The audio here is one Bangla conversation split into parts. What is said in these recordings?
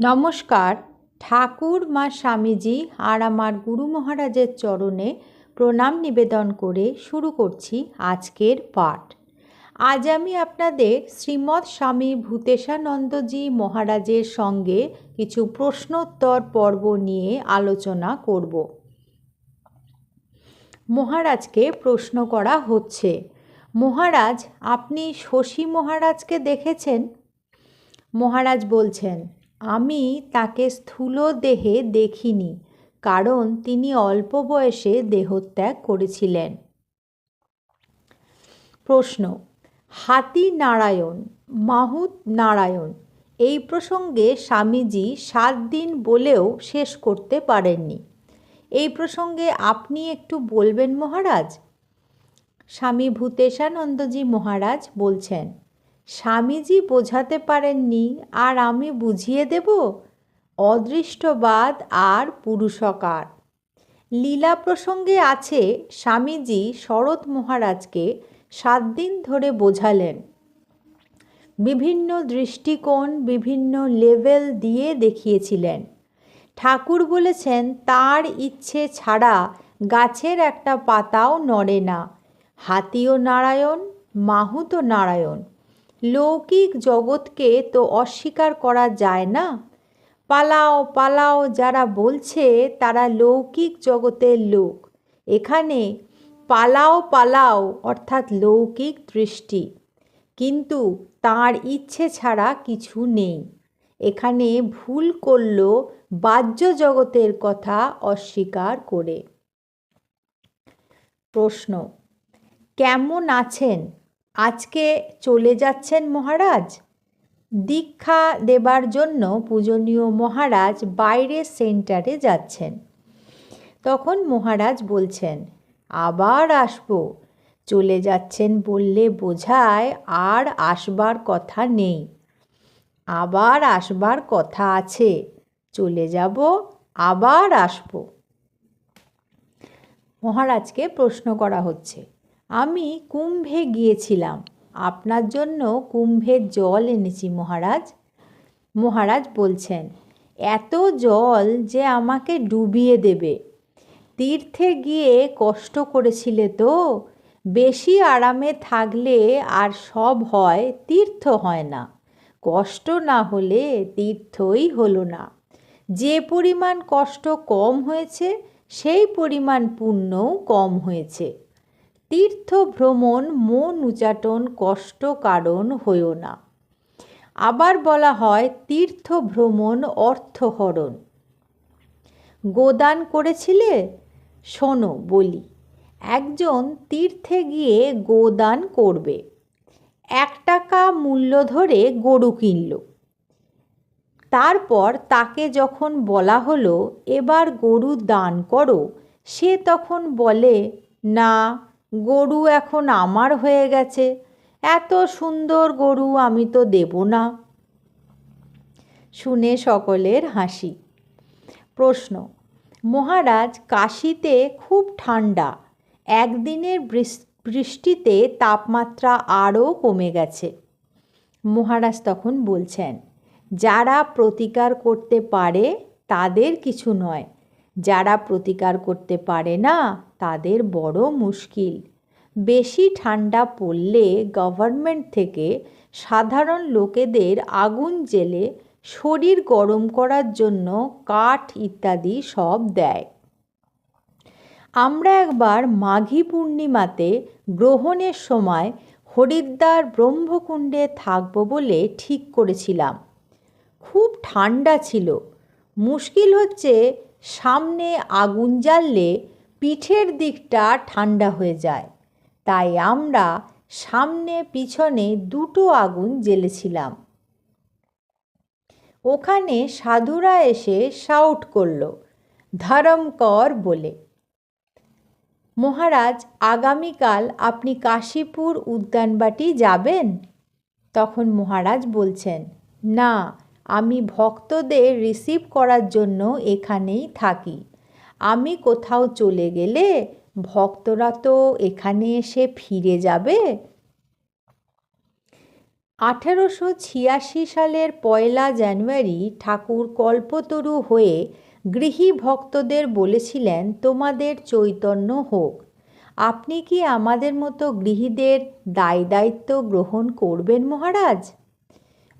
নমস্কার। ঠাকুর মা স্বামীজি আর আমার গুরু মহারাজের চরণে প্রণাম নিবেদন করে শুরু করছি আজকের পাঠ। আজ আমি আপনাদের শ্রীমৎ স্বামী ভূতেশানন্দজি মহারাজের সঙ্গে কিছু প্রশ্নোত্তর পর্ব নিয়ে আলোচনা করব। মহারাজকে প্রশ্ন করা হচ্ছে, মহারাজ আপনি শশী মহারাজকে দেখেছেন? মহারাজ বলছেন আমি তাকে স্থূল দেহে দেখিনি, কারণ তিনি অল্প বয়সে দেহত্যাগ করেছিলেন। প্রশ্ন, হাতি নারায়ণ, মাহুত নারায়ণ, এই প্রসঙ্গে স্বামীজি সাত দিন বলেও শেষ করতে পারেননি। এই প্রসঙ্গে আপনি একটু বলবেন মহারাজ? স্বামী ভূতেশানন্দজি মহারাজ বলছেন স্বামীজি বোঝাতে পারেননি, আর আমি বুঝিয়ে দেব? অদৃষ্টবাদ আর পুরুষকার। লীলা প্রসঙ্গে আছে, স্বামীজি শরৎ মহারাজকে সাত দিন ধরে বোঝালেন। বিভিন্ন দৃষ্টিকোণ, বিভিন্ন লেভেল দিয়ে দেখিয়েছিলেন। ঠাকুর বলেছেন, তার ইচ্ছে ছাড়া গাছের একটা পাতাও নড়ে না। হাতিও নারায়ণ মাহুতো নারায়ণ। লৌকিক জগৎকে তো অস্বীকার করা যায় না। পালাও পালাও, যারা বলছে তারা লৌকিক জগতের লোক। এখানে পালাও পালাও অর্থাৎ লৌকিক দৃষ্টি। কিন্তু তার ইচ্ছে ছাড়া কিছু নেই। এখানে ভুল করল বাহ্য জগতের কথা অস্বীকার করে। প্রশ্ন, কেমন আছেন? আজকে চলে যাচ্ছেন মহারাজ। দীক্ষা দেবার জন্য পূজনীয় মহারাজ বাইরের সেন্টারে যাচ্ছেন। তখন মহারাজ বলছেন, আবার আসব। চলে যাচ্ছেন বললে বোঝায় আর আসবার কথা নেই। আবার আসবার কথা আছে। চলে যাব, আবার আসব। মহারাজকে প্রশ্ন করা হচ্ছে। আমি কুম্ভে গিয়েছিলাম। আপনার জন্য কুম্ভের জল এনেছি, মহারাজ। মহারাজ বলছেন, এত জল যে আমাকে ডুবিয়ে দেবে। তীর্থে গিয়ে কষ্ট করেছিলে তো? বেশি আরামে থাকলে আর সব হয়, তীর্থ হয় না। কষ্ট না হলে তীর্থই হলো না। যে পরিমাণ কষ্ট কম হয়েছে, সেই পরিমাণ পুণ্যও কম হয়েছে। তীর্থ ভ্রমণ মন উচাটন কষ্ট কারণ হইও না। আবার বলা হয় তীর্থ ভ্রমণ অর্থহরণ। গোদান করেছিলে? শোনো, বলি, একজন তীর্থে গিয়ে গোদান করবে। এক টাকা মূল্য ধরে গরু কিনল। তারপর তাকে যখন বলা হলো, এবার গরু দান করো, সে তখন বলে, না গরু এখন আমার হয়ে গেছে। এত সুন্দর গরু আমি তো দেব না। শুনে সকলের হাসি। প্রশ্ন, মহারাজ কাশিতে খুব ঠান্ডা। একদিনের বৃষ্টিতে তাপমাত্রা আরও কমে গেছে। মহারাজ তখন বলছেন, যারা প্রতিকার করতে পারে তাদের কিছু নয়। যারা প্রতিকার করতে পারে না, তাদের বড় মুশকিল। বেশি ঠান্ডা পড়লে গভর্নমেন্ট থেকে সাধারণ লোকেদের আগুন জেলে, শরীর গরম করার জন্য কাঠ ইত্যাদি সব দেয়। আমরা একবার মাঘী পূর্ণিমাতে গ্রহণের সময় হরিদ্বার ব্রহ্মকুণ্ডে থাকব বলে ঠিক করেছিলাম। খুব ঠান্ডা ছিল। মুশকিল হচ্ছে সামনে আগুন জ্বাললে পিঠের দিকটা ঠান্ডা হয়ে যায়। তাই আমরা সামনে পিছনে দুটো আগুন জ্বেলেছিলাম। ওখানে সাধুরা এসে শাউট করল ধরম কর বলে। মহারাজ, আগামীকাল আপনি কাশীপুর উদ্যানবাটি যাবেন? তখন মহারাজ বলছেন, না আমি ভক্তদের রিসিভ করার জন্য এখানেই থাকি। আমি কোথাও চলে গেলে ভক্তরা তো এখানে এসে ফিরে যাবে। আঠেরোশো ছিয়াশি সালের পয়লা জানুয়ারি ঠাকুর কল্পতরু হয়ে গৃহী ভক্তদের বলেছিলেন, তোমাদের চৈতন্য হোক। আপনি কি আমাদের মতো গৃহীদের দায় দায়িত্ব গ্রহণ করবেন মহারাজ?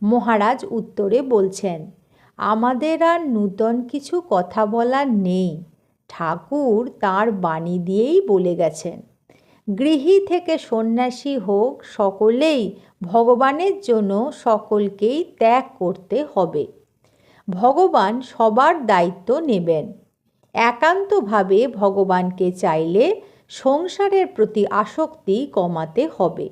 মহারাজ উত্তরে বলছেন, আমাদের আর নূতন কিছু কথা বলার নেই। ঠাকুর তার বাণী দিয়েই বলে গেছেন। গৃহী থেকে সন্ন্যাসী হোক, সকলেই ভগবানের জন্য সকলকেই ত্যাগ করতে হবে। ভগবান সবার দায়িত্ব নেবেন। একান্তভাবে ভগবানকে চাইলে সংসারের প্রতি আসক্তি কমাতে হবে।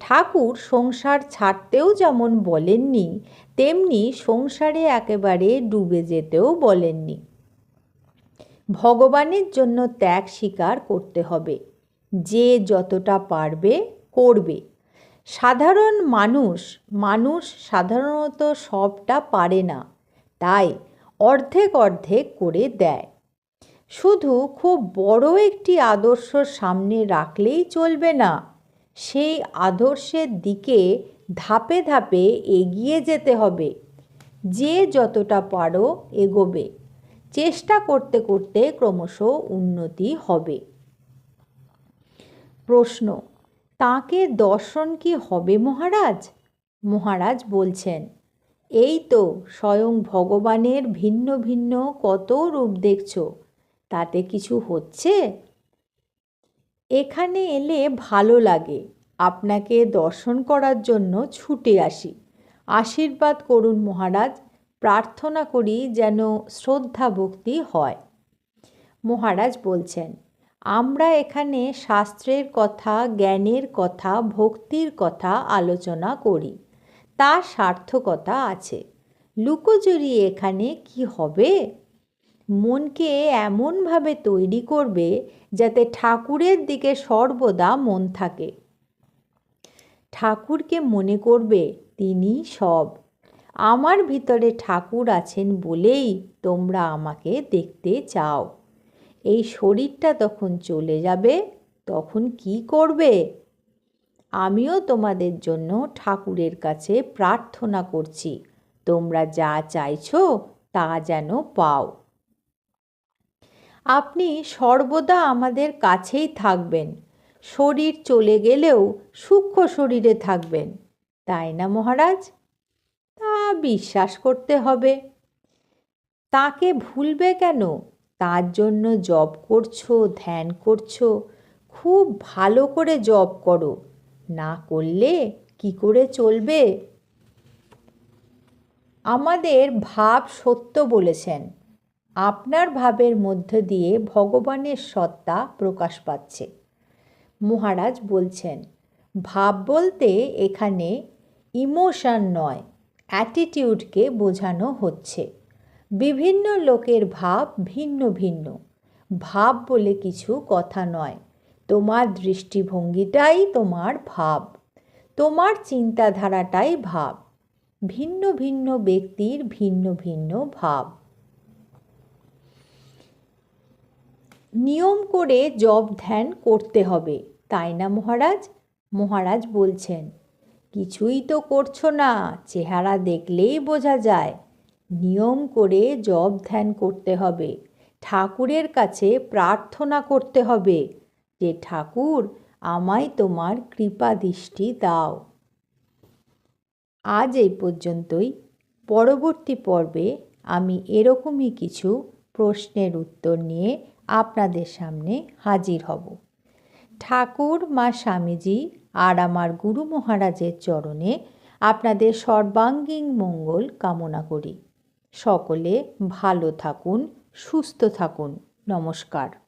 ঠাকুর সংসার ছাড়তেও যেমন বলেননি, তেমনি সংসারে একেবারে ডুবে যেতেও বলেননি। ভগবানের জন্য ত্যাগ স্বীকার করতে হবে। যে যতটা পারবে, করবে। সাধারণ মানুষ মানুষ সাধারণত সবটা পারে না, তাই অর্ধেক অর্ধেক করে দেয়। শুধু খুব বড় একটি আদর্শ সামনে রাখলেই চলবে না। সেই আদর্শের দিকে ধাপে ধাপে এগিয়ে যেতে হবে। যে যতটা পারো এগোবে। চেষ্টা করতে করতে ক্রমশ উন্নতি হবে। প্রশ্ন, তাকে দর্শন কি হবে মহারাজ? মহারাজ বলছেন, এই তো স্বয়ং ভগবানের ভিন্ন ভিন্ন কত রূপ দেখছ। তাতে কিছু হচ্ছে? এখানে এলে ভালো লাগে। আপনাকে দর্শন করার জন্য ছুটে আসি। আশীর্বাদ করুন মহারাজ, প্রার্থনা করি যেন শ্রদ্ধা ভক্তি হয়। মহারাজ বলছেন, আমরা এখানে শাস্ত্রের কথা, জ্ঞানের কথা, ভক্তির কথা আলোচনা করি। তার সার্থকতা আছে। লুকোচুরি এখানে কি হবে? মনকে এমনভাবে তৈরি করবে যাতে ঠাকুরের দিকে সর্বদা মন থাকে। ঠাকুরকে মনে করবে, তিনি সব। আমার ভিতরে ঠাকুর আছেন বলেই তোমরা আমাকে দেখতে চাও। এই শরীরটা তখন চলে যাবে, তখন কি করবে? আমিও তোমাদের জন্য ঠাকুরের কাছে প্রার্থনা করছি। তোমরা যা চাইছো তা যেন পাও। আপনি সর্বদা আমাদের কাছেই থাকবেন। শরীর চলে গেলেও সূক্ষ্ম শরীরে থাকবেন। তাই না মহারাজ? তা বিশ্বাস করতে হবে। তাকে ভুলবে কেন? তার জন্য জব করছ, ধ্যান করছ, খুব ভালো করে জব করো। না করলে কি করে চলবে? আমাদের ভাব সত্য বলেছেন। আপনার ভাবের মধ্য দিয়ে ভগবানের সত্তা প্রকাশ পাচ্ছে। মহারাজ বলছেন, ভাব বলতে এখানে ইমোশন নয়, অ্যাটিটিউডকে বোঝানো হচ্ছে। বিভিন্ন লোকের ভাব ভিন্ন ভিন্ন। ভাব বলে কিছু কথা নয়। তোমার দৃষ্টিভঙ্গিটাই তোমার ভাব। তোমার চিন্তাধারাটাই ভাব। ভিন্ন ভিন্ন ব্যক্তির ভিন্ন ভিন্ন ভাব। নিয়ম করে জব ধ্যান করতে হবে। তাই না মহারাজ? মহারাজ বলছেন, কিছুই তো করছ না, চেহারা দেখলেই বোঝা যায়। নিয়ম করে জব ধ্যান করতে হবে। ঠাকুরের কাছে প্রার্থনা করতে হবে যে, ঠাকুর, আমায় তোমার কৃপা দৃষ্টি দাও। আজ এই পর্যন্তই। পরবর্তী পর্বে আমি এরকমই কিছু প্রশ্নের উত্তর নিয়ে আপনাদের সামনে হাজির হব। ঠাকুর, মা স্বামীজি আর আমার গুরু মহারাজের চরণে আপনাদের সর্বাঙ্গীন মঙ্গল কামনা করি। সকলে ভালো থাকুন, সুস্থ থাকুন। নমস্কার।